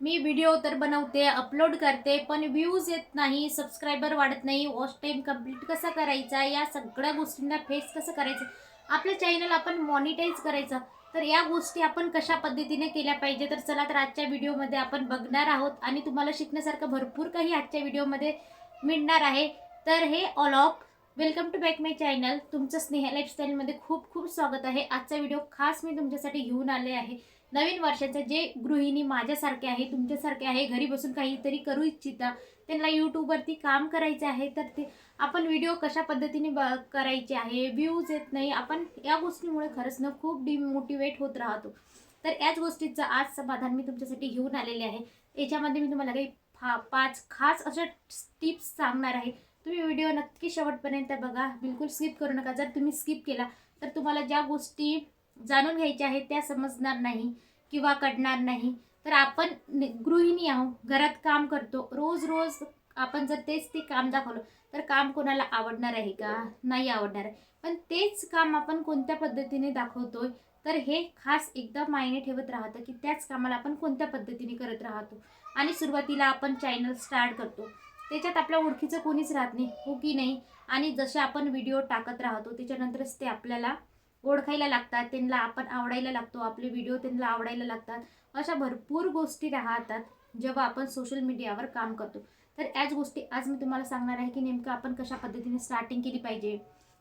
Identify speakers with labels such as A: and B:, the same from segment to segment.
A: मी video तर बनवते upload करते पण व्ह्यूज येत नाही सबस्क्रायबर वाढत नाही वॉच टाईम कंप्लीट कसा करायचा या सगळ्या गोष्टींना फेस कसं करायचं? आपलं चॅनल आपण मॉनिटाईज करायचं. तर या गोष्टी आपण कशा पद्धतीने केल्या पाहिजे? तर चला तर आजच्या व्हिडिओमध्ये आपण बघणार आहोत आणि तुम्हाला शिकण्यासारखं भरपूर काही आजच्या व्हिडिओमध्ये मिळणार आहे. तर हे all of welcome to back my channel तुमचं स्नेहा लाईफस्टाईलमध्ये खूप खूप स्वागत आहे. आजचा व्हिडिओ खास मी तुमच्यासाठी घेऊन आले आहे. नवीन वर्षाचं जे गृहिणी माझ्यासारखे आहे तुमच्यासारखे आहे घरी बसून काहीतरी करू इच्छिता त्यांना यूट्यूबवरती काम करायचे आहे तर ते आपण व्हिडिओ कशा पद्धतीने ब करायचे आहे व्ह्यूज येत नाही आपण या गोष्टीमुळे खरंच ना खूप डिमोटिवेट होत राहतो. तर याच गोष्टीचं आज समाधान मी तुमच्यासाठी घेऊन आलेले आहे. याच्यामध्ये मी तुम्हाला काही फा पाच खास अशा टिप्स सांगणार आहे. तुम्ही व्हिडिओ नक्की शेवटपर्यंत बघा बिलकुल स्किप करू नका. जर तुम्ही स्किप केला तर तुम्हाला ज्या गोष्टी जाणून घ्यायच्या आहेत त्या समजणार नाही किंवा कळणार नाही. तर आपण गृहिणी आहोत घरात काम करतो रोज रोज आपण जर तेच ते काम दाखवलं तर काम कोणाला आवडणार आहे का? नाही आवडणार. आहे पण तेच काम आपण कोणत्या पद्धतीने दाखवतोय तर हे खास एकदा मायने ठेवत राहतं की त्याच कामाला आपण कोणत्या पद्धतीने करत राहतो. आणि सुरुवातीला आपण चॅनल स्टार्ट करतो. त्याच्यात आपल्या ओळखीचं कोणीच राहत नाही हो की नाही? आणि जसे आपण व्हिडिओ टाकत राहतो त्याच्यानंतरच ते आपल्याला ओळखायला लागतात त्यांना आपण आवडायला लागतो आपले व्हिडिओ त्यांना आवडायला लागतात. अशा भरपूर गोष्टी राहतात जेव्हा आपण सोशल मीडियावर काम करतो. तर याच गोष्टी आज मी तुम्हाला सांगणार आहे की नेमकं आपण कशा पद्धतीने स्टार्टिंग केली पाहिजे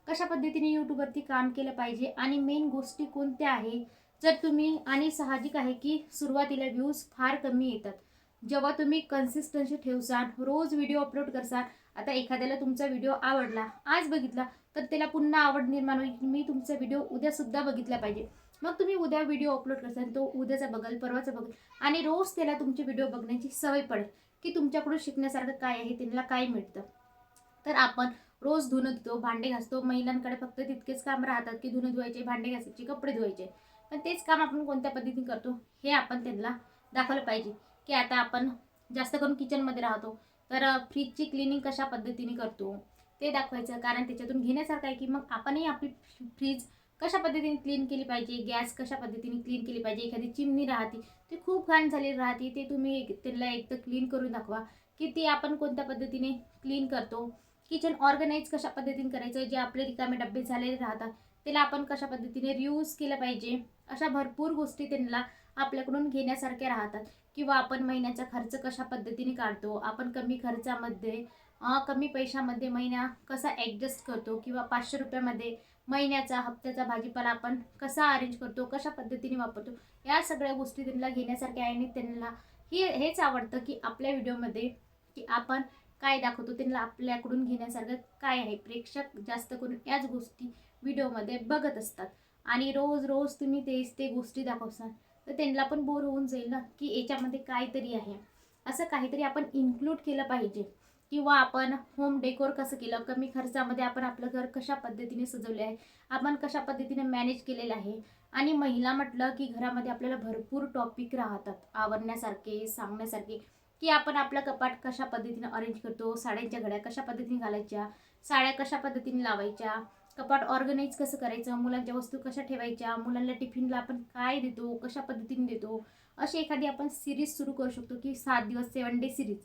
A: कशा पद्धतीने यूट्यूबवरती काम केलं पाहिजे आणि मेन गोष्टी कोणत्या आहे? जर तुम्ही आणि साहजिक आहे की सुरुवातीला व्ह्यूज फार कमी येतात जेव्हा तुम्ही कन्सिस्टन्सी ठेवसाल रोज व्हिडिओ अपलोड करसाल आता एखाद्याला तुमचा व्हिडिओ आवडला आज बघितला तर त्याला पुन्हा आवड निर्माण होईल की मी तुमचा व्हिडिओ उद्यासुद्धा बघितला पाहिजे. मग तुम्ही उद्या व्हिडिओ अपलोड करसाल तो उद्याचा बघाल परवाचा बघाल आणि रोज त्याला तुमचे व्हिडिओ बघण्याची सवय पडेल की तुमच्याकडून शिकण्यासारखं काय आहे त्यांना काय मिळतं. तर आपण रोज धुणं धुतो भांडे घासतो महिलांकडे फक्त तितकेच काम राहतात की धुणं धुवायचे भांडे घासायचे कपडे धुवायचे. पण तेच काम आपण कोणत्या पद्धतीने करतो हे आपण त्यांना दाखवलं पाहिजे की आता आपण जास्त करून किचनमध्ये राहतो तर फ्रीजची क्लिनिंग कशा पद्धतीने करतो ते दाखवायचं. कारण त्याच्यातून घेण्यासारखं आहे की मग आपणही आपली फ्रीज कशा पद्धतीने क्लीन केली पाहिजे गॅस कशा पद्धतीने क्लीन केली पाहिजे एखादी चिमणी राहते ती खूप घाण झालेली राहते ते तुम्ही एक- त्यांना क्लीन करून दाखवा की ते आपण कोणत्या पद्धतीने क्लीन करतो. किचन ऑर्गनाईज कशा पद्धतीने करायचं जे आपले रिकामे डबे झालेले राहतात त्याला आपण कशा पद्धतीने रियूज केलं पाहिजे? अशा भरपूर गोष्टी त्यांना आपल्याकडून घेण्यासारख्या राहतात. किंवा आपण महिन्याचा खर्च कशा पद्धतीने काढतो? आपण कमी खर्चामध्ये कमी पैशामध्ये महिना कसा ॲडजस्ट करतो? किंवा पाचशे रुपयामध्ये महिन्याचा हप्त्याचा भाजीपाला आपण कसा अरेंज करतो? कशा पद्धतीने वापरतो? या सगळ्या गोष्टी त्यांना घेण्यासारख्या आहे आणि त्यांना ही हेच आवडतं की आपल्या व्हिडिओमध्ये की आपण काय दाखवतो? त्यांना आपल्याकडून घेण्यासारखं काय आहे? प्रेक्षक जास्त करून याच गोष्टी व्हिडिओमध्ये बघत असतात. आणि रोज रोज तुम्ही तेच ते गोष्टी दाखवसाल तर त्यांना पण बोर होऊन जाईल ना की याच्यामध्ये काहीतरी आहे. असं काहीतरी आपण इन्क्लूड केलं पाहिजे. किंवा आपण होम डेकोर कसं केलं कमी खर्चामध्ये आपण आपलं घर कशा पद्धतीने सजवले आहे आपण कशा पद्धतीने मॅनेज केलेलं आहे. आणि महिला म्हटलं की घरामध्ये आपल्याला भरपूर टॉपिक राहतात आवडण्यासारखे सांगण्यासारखे की आपण आपलं कपाट कशा पद्धतीने अरेंज करतो साड्यांच्या घड्या कशा पद्धतीने घालायच्या साड्या कशा पद्धतीने लावायच्या कपाट ऑर्गनाईज कसं करायचं? मुलांच्या वस्तू कशा ठेवायच्या? मुलांना टिफिनला आपण काय देतो? कशा पद्धतीने देतो? अशी एखादी आपण सिरीज सुरू करू शकतो की सात दिवस सेवन डे सिरीज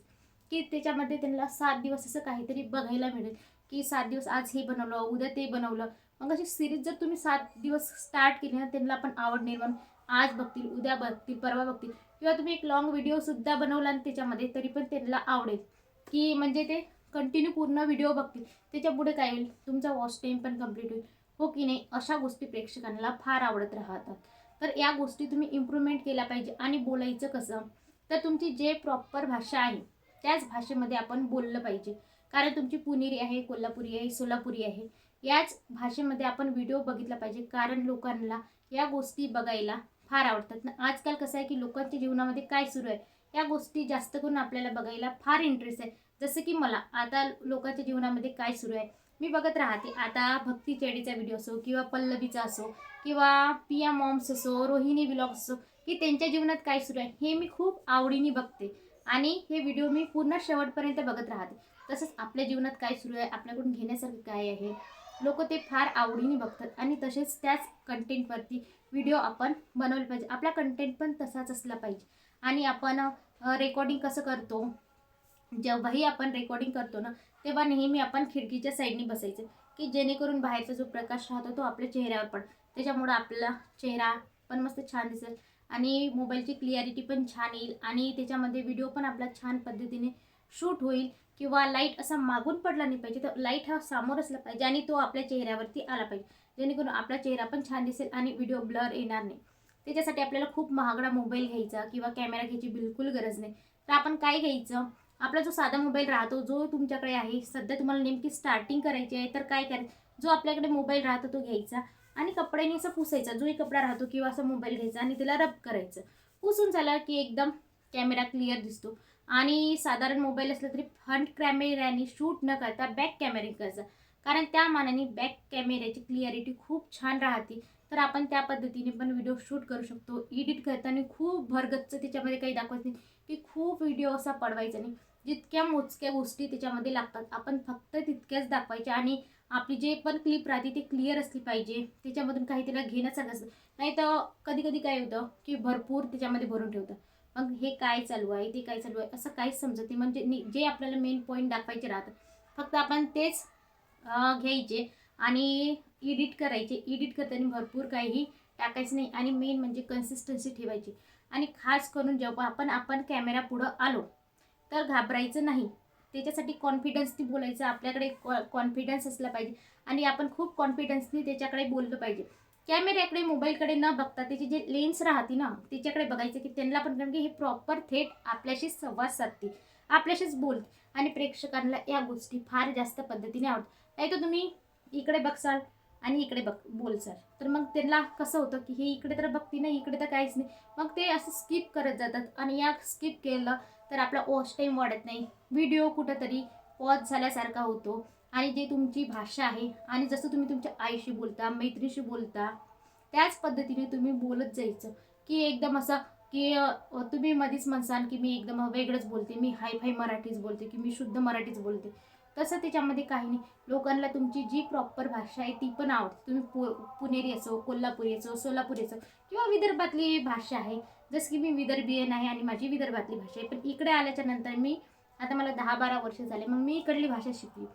A: की त्याच्यामध्ये त्यांना सात दिवस असं काहीतरी बघायला मिळेल की सात दिवस आज हे बनवलं उद्या ते बनवलं. मग अशी सिरीज जर तुम्ही सात दिवस स्टार्ट केली ना त्यांना पण आवड निर्माण आज बघतील उद्या बघतील परवा बघतील. किंवा तुम्ही एक लॉंग व्हिडिओसुद्धा बनवला आणि त्याच्यामध्ये तरी पण त्यांना आवडेल. की म्हणजे ते कंटिन्यू पूर्ण व्हिडिओ बघतील त्याच्या पुढे काय होईल? तुमचा वॉच टाईम पण कंप्लीट होईल. हो की नाही? अशा गोष्टी प्रेक्षकांना फार आवडत राहतात. तर या गोष्टी तुम्ही इम्प्रूव्हमेंट केल्या पाहिजे आणि बोलायचं कसं? तर तुमची जे प्रॉपर भाषा आहे त्याच भाषेमध्ये आपण बोललं पाहिजे. कारण तुमची पुणेरी आहे कोल्हापुरी आहे सोलापुरी आहे. याच भाषेमध्ये आपण व्हिडिओ बघितला पाहिजे. कारण लोकांना या गोष्टी बघायला फार आवडतात. ना आजकाल कसं आहे की लोकांच्या जीवनामध्ये काय सुरू आहे? या गोष्टी जास्त करून आपल्याला बघायला फार इंटरेस्ट आहे. जसं की मला आता लोकांच्या जीवनामध्ये काय सुरू आहे? मी बघत राहते. आता भक्ती चेडीचा व्हिडिओ असो किंवा पल्लवीचा असो किंवा पिया मॉम्स असो रोहिणी ब्लॉग असो की त्यांच्या जीवनात काय सुरू आहे हे मी खूप आवडीने बघते. आणि हे व्हिडिओ मी पूर्ण शेवटपर्यंत बघत राहते. तसंच आपल्या जीवनात काय सुरू आहे आपल्याकडून घेण्यासारखं काय आहे लोक ते फार आवडीने बघतात. आणि तसेच त्याच कंटेंटवरती व्हिडिओ आपण बनवले पाहिजे. आपला कंटेंट पण तसाच असला पाहिजे. आणि आपण रेकॉर्डिंग कसं करतो जेव्हाही आपण रेकॉर्डिंग करतो ना तेव्हा नेहमी आपण खिडकीच्या साईडने बसायचं. की जेणेकरून बाहेरचा जो प्रकाश राहतो तो आपल्या चेहऱ्यावर पड त्याच्यामुळं आपला चेहरा पण मस्त छान दिसेल. आणि मोबाईलची क्लिअरिटी पण छान येईल. आणि त्याच्यामध्ये व्हिडिओ पण आपला छान पद्धतीने शूट होईल. किंवा लाइट असा मागून पडला नाही पाहिजे तर लाइट हा समोर असला पाहिजे आणि तो आपल्या चेहऱ्यावरती आला पाहिजे. जेणेकरून आपला चेहरा पण छान दिसेल आणि व्हिडिओ ब्लर येणार नाही. त्याच्यासाठी आपल्याला खूप महागडा मोबाईल घ्यायचा किंवा कॅमेरा घ्यायची बिलकुल गरज नाही. तर आपण काय घ्यायचं? आपला जो साधा मोबाईल राहतो जो तुमच्याकडे आहे सध्या तुम्हाला नेमकी स्टार्टिंग करायची आहे तर काय करायचं? जो आपल्याकडे मोबाईल राहतो तो घ्यायचा आणि कपड्याने असं पुसायचा. जोही कपडा राहतो किंवा असा मोबाईल घ्यायचा आणि त्याला रब करायचं. पुसून झाला की एकदम कॅमेरा क्लिअर दिसतो. आणि साधारण मोबाईल असला तरी फ्रंट कॅमेऱ्याने शूट न करता बॅक कॅमेरे करायचा. कारण त्या मानाने बॅक कॅमेऱ्याची क्लिअरिटी खूप छान राहते. तर आपण त्या पद्धतीने पण व्हिडिओ शूट करू शकतो एडिट करताना खूप भरगच्च त्याच्यामध्ये काही दाखवत नाही. की खूप व्हिडिओ असा पडवायचा नाही जितक्या मोजक्या गोष्टी त्याच्यामध्ये लागतात आपण फक्त तितक्याच दाखवायच्या आणि आपली जे पण क्लिप राहते ती क्लिअर असली पाहिजे. त्याच्यामधून काही त्याला घेण्यासारखं असतं नाही तर कधी कधी काय होतं की भरपूर त्याच्यामध्ये भरून ठेवतं मग हे काय चालू आहे ते काय चालू आहे असं काहीच समजत नाही. म्हणजे जे आपल्याला मेन पॉईंट दाखवायचे राहतात फक्त आपण तेच घ्यायचे आणि एडिट करायचे. एडिट करताना भरपूर काही टाकायचं नाही. आणि मेन म्हणजे कन्सिस्टन्सी ठेवायची. आणि खास करून जेव्हा आपण आपण कॅमेरा पुढं आलो तर घाबरायचं नाही. त्याच्यासाठी कॉन्फिडन्सनी बोलायचं. आपल्याकडे कॉन्फिडन्स असला पाहिजे. आणि आपण खूप कॉन्फिडन्सनी त्याच्याकडे बोललं पाहिजे. कॅमेऱ्याकडे मोबाईलकडे न बघता त्याची जे लेन्स राहते ना त्याच्याकडे बघायचं की त्यांना पण कारण की हे प्रॉपर थेट आपल्याशी संवाद साधते. आपल्याशीच बोलते. आणि प्रेक्षकांना या गोष्टी फार जास्त पद्धतीने आवडतात नाही तर तुम्ही इकडे बघसाल. आणि इकडे बघ बोलसाल तर मग त्यांना कसं होतं की हे इकडे तर बघती नाही इकडे तर काहीच नाही. मग ते असं स्किप करत जातात आणि या स्किप केलं तर आपला वॉच टाईम वाढत नाही. व्हिडिओ कुठंतरी पॉज झाल्यासारखा होतो. आणि जे तुमची भाषा आहे आणि जसं तुम्ही तुमच्या आईशी बोलता मैत्रीशी बोलता त्याच पद्धतीने तुम्ही बोलत जायचं. की एकदम असं की तुम्ही मध्येच म्हणसान की मी एकदम वेगळंच बोलते मी हाय फाय मराठीच बोलते की मी शुद्ध मराठीच बोलते. तसं त्याच्यामध्ये काही नाही. लोकांना तुमची जी प्रॉपर भाषा आहे ती पण आवडते. तुम्ही पु पुणेरी असो कोल्हापुरी असो सोलापुरी असो किंवा विदर्भातली भाषा आहे. जसं की मी विदर्भीयन आहे आणि माझी विदर्भातली भाषा आहे. पण इकडे आल्याच्यानंतर मी आता मला दहा बारा वर्ष झाले मग मी इकडली भाषा शिकली.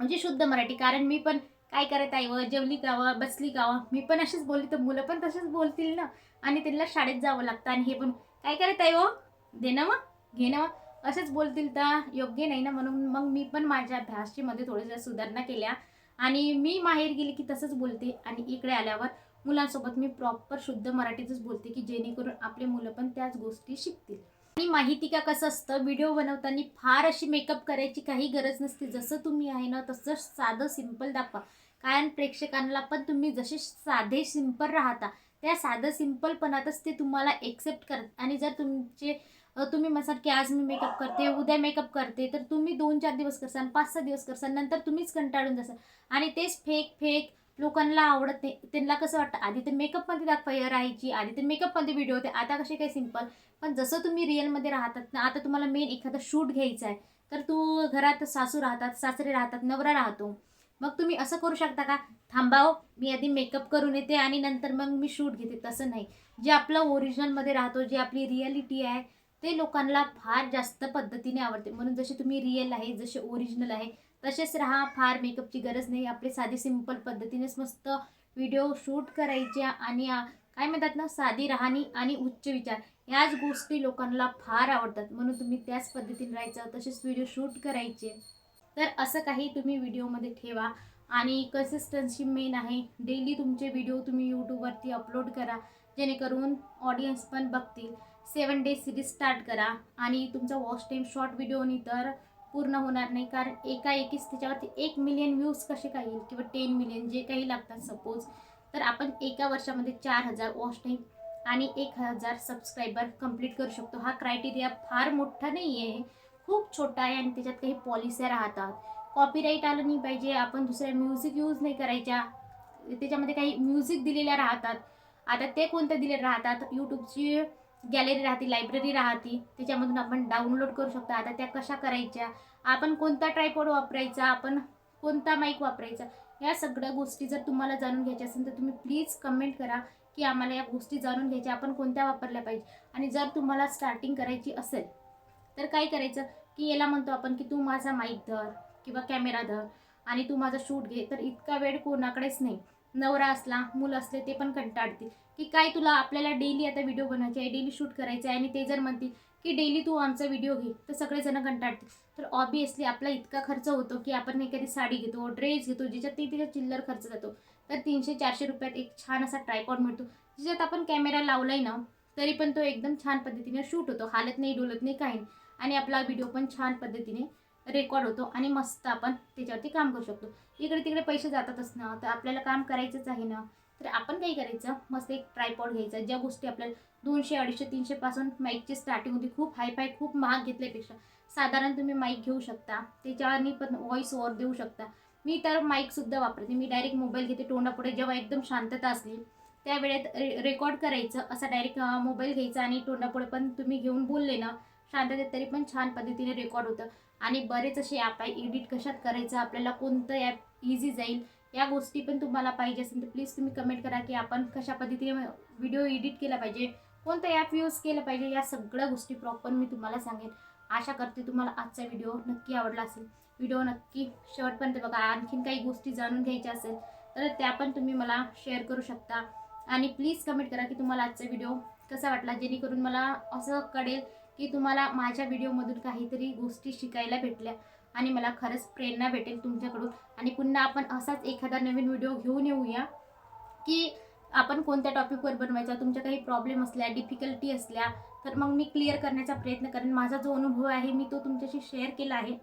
A: म्हणजे शुद्ध मराठी. कारण मी पण काय करत आहे व जेवली गावं बसली गावा मी पण अशीच बोलली. तर मुलं पण तसेच बोलतील ना. आणि त्यांना शाळेत जावं लागतं आणि हे पण. काय करत आहे व? दे ना मग घे ना मग असेच बोलतील तर योग्य नाही ना म्हणून मग मी पण माझ्या भाषेमध्ये थोड्याशा सुधारणा केल्या. आणि मी माहेर गेले की तसंच बोलते. आणि इकडे आल्यावर मुलांसोबत मी प्रॉपर शुद्ध मराठीतच बोलते की जेणेकरून आपले मुलं पण त्याच गोष्टी शिकतील. आणि माहिती का कसं असतं? व्हिडिओ बनवताना फार अशी मेकअप करायची काही गरज नसते. जसं तुम्ही आहे ना तसं साधं सिंपल दाखवा. कारण प्रेक्षकांना पण तुम्ही जसे साधे सिंपल राहता त्या साधं सिम्पलपणातच ते तुम्हाला एक्सेप्ट करत. आणि जर तुमचे तुम्ही म्हणसाल की आज मी मेकअप करते उद्या मेकअप करते तर तुम्ही दोन चार दिवस करसाल पाच सहा दिवस करसाल नंतर तुम्हीच कंटाळून जासाल आणि तेच फेक फेक लोकांना आवडत नाही. त्यांना कसं वाटतं आधी तर मेकअपमध्ये दाखवायला राहायची आधी तर मेकअपमध्ये व्हिडिओ होते आता कसे काय सिंपल पण जसं तुम्ही रिअलमध्ये राहतात ना आता तुम्हाला मेन एखादा शूट घ्यायचा आहे तर तू घरात सासू राहतात सासरे राहतात नवरा राहतो. मग तुम्ही असं करू शकता का? थांबाव मी आधी मेकअप करून येते आणि नंतर मग मी शूट घेते. तसं नाही. जे आपलं ओरिजिनलमध्ये राहतो जे आपली रिअलिटी आहे ते लोकांना फार जास्त पद्धतीने आवडते. म्हणून जसे तुम्ही रिअल आहे जसे ओरिजिनल आहे तसेच राहा फार मेकअपची गरज नाही. आपले साधी सिंपल पद्धतीनेच मस्त व्हिडिओ शूट करायचे आणि काय म्हणतात ना साधी राहणी आणि उच्च विचार. याच गोष्टी लोकांना फार आवडतात. म्हणून तुम्ही त्याच पद्धतीने राहायचं तसेच व्हिडिओ शूट करायचे. तर असं काही तुम्ही व्हिडिओमध्ये ठेवा. आणि कन्सिस्टन्सी मेन आहे. डेली तुमचे व्हिडिओ तुम्ही यूट्यूबवरती अपलोड करा. जेणेकरून ऑडियन्स पण बघतील. सेवन डेज सिरीज स्टार्ट करा. आणि तुमचा वॉच टाईम शॉर्ट व्हिडिओनी तर पूर्ण होणार नाही कारण एका एकीच त्याच्यावरती एक मिलियन व्ह्यूज कसे काय येईल किंवा टेन मिलियन जे काही लागतात सपोज तर आपण एका वर्षामध्ये चार हजार वॉच टाईम आणि एक हजार सबस्क्रायबर कंप्लीट करू शकतो. हा क्रायटेरिया फार मोठा नाही आहे खूप छोटा आहे आणि त्याच्यात काही पॉलिसी राहतात. कॉपीराईट आलं नाही पाहिजे. आपण दुसऱ्या म्युझिक यूज नाही करायच्या. त्याच्यामध्ये काही म्युझिक दिलेल्या राहतात. आता ते कोणत्या दिले राहतात? यूट्यूबची गॅलरी राहते लायब्ररी राहती त्याच्यामधून आपण डाउनलोड करू शकतो. आता त्या कशा करायच्या? आपण कोणता ट्रायपॉड वापरायचा? आपण कोणता माईक वापरायचा? या सगळ्या गोष्टी जर तुम्हाला जाणून घ्यायच्या असेल तर तुम्ही प्लीज कमेंट करा की आम्हाला या गोष्टी जाणून घ्यायच्या. आपण कोणत्या वापरल्या पाहिजे? आणि जर तुम्हाला स्टार्टिंग करायची असेल तर काय करायचं? की याला म्हणतो आपण की तू माझा माईक धर किंवा कॅमेरा धर आणि तू माझा शूट घे. तर इतका वेळ कोणाकडेच नाही. नवरा असला मूल असले ते पण कंटाळतील. की काय तुला आपल्याला डेली आता व्हिडिओ बनवायचे आहे डेली शूट करायचं आहे आणि ते जर म्हणतील की डेली तू आमचा व्हिडिओ घे तर सगळेजण कंटाळतील. तर ऑबियसली आपला इतका खर्च होतो की आपण एखादी साडी घेतो ड्रेस घेतो ज्याच्यात ते तिच्या चिल्लर खर्च जातो. तर तीनशे चारशे रुपयात एक छान असा ट्रायपॉड मिळतो. ज्याच्यात आपण कॅमेरा लावलाय ना तरी पण तो एकदम छान पद्धतीने शूट होतो. हालत नाही डोलत नाही काही आणि आपला व्हिडिओ पण छान पद्धतीने रेकॉर्ड होतो आणि मस्त आपण त्याच्यावरती काम करू शकतो. इकडे तिकडे पैसे जातातच ना तर आपल्याला काम करायचंच आहे ना. तर आपण काही करायचं? मस्त एक ट्रायपॉड घ्यायचा. ज्या गोष्टी आपल्याला दोनशे अडीचशे तीनशेपासून माईकची स्टार्टिंग होती खूप हाय फाय खूप महाग घेतल्यापेक्षा. साधारण तुम्ही माईक घेऊ शकता. त्याच्यावरनी पण व्हॉइस ओवर देऊ शकता. मी तर माईकसुद्धा वापरते. मी डायरेक्ट मोबाईल घेते तोंडापुढे जेव्हा एकदम शांतता असली त्यावेळेत रे रेकॉर्ड करायचं असा डायरेक्ट मोबाईल घ्यायचा आणि तोंडापुढे पण तुम्ही घेऊन बोलले ना शांततेत तरी पण छान पद्धतीने रेकॉर्ड होतं. आणि बरेच असे ॲप आहे एडिट कशात करायचं आपल्याला कोणतं ॲप इझी जाईल या गोष्टी पण तुम्हाला पाहिजे असेल तर प्लीज तुम्ही कमेंट करा की आपण कशा पद्धतीने व्हिडिओ एडिट केला पाहिजे कोणतं ॲप यूज केलं पाहिजे या सगळ्या गोष्टी प्रॉपर मी तुम्हाला सांगेन. आशा करते तुम्हाला आजचा व्हिडिओ नक्की आवडला असेल. व्हिडिओ नक्की शेवटपर्यंत बघा. आणखीन काही गोष्टी जाणून घ्यायच्या असेल तर त्या पण तुम्ही मला शेअर करू शकता. आणि प्लीज कमेंट करा की तुम्हाला आजचा व्हिडिओ कसा वाटला जेणेकरून मला असं कळेल की तुम्हाला माझ्या व्हिडिओमधून काहीतरी गोष्टी शिकायला भेटल्या. आणि मला खरंच प्रेरणा भेटेल तुमच्याकडून. आणि पुन्हा आपण असाच एखादा नवीन व्हिडिओ घेऊन येऊया की आपण कोणत्या टॉपिकवर बनवायचा तुमच्या काही प्रॉब्लेम असल्या डिफिकल्टी असल्या तर मग मी क्लिअर करण्याचा प्रयत्न करेन. माझा जो अनुभव आहे मी तो तुमच्याशी शेअर केला आहे.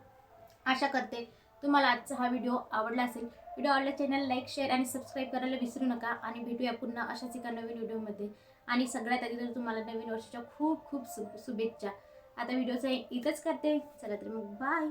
A: आशा करते तुम्हाला आजचा हा व्हिडिओ आवडला असेल. व्हिडिओ आवडला चॅनल लाईक शेअर आणि सबस्क्राईब करायला विसरू नका आणि भेटूया पुन्हा अशाच एका नवीन व्हिडिओमध्ये आणि सगळ्यात आधी तर तुम्हाला नवीन वर्षाच्या खूप खूप सु शुभेच्छा. आता व्हिडिओचं इथंच करते. चला तर मग बाय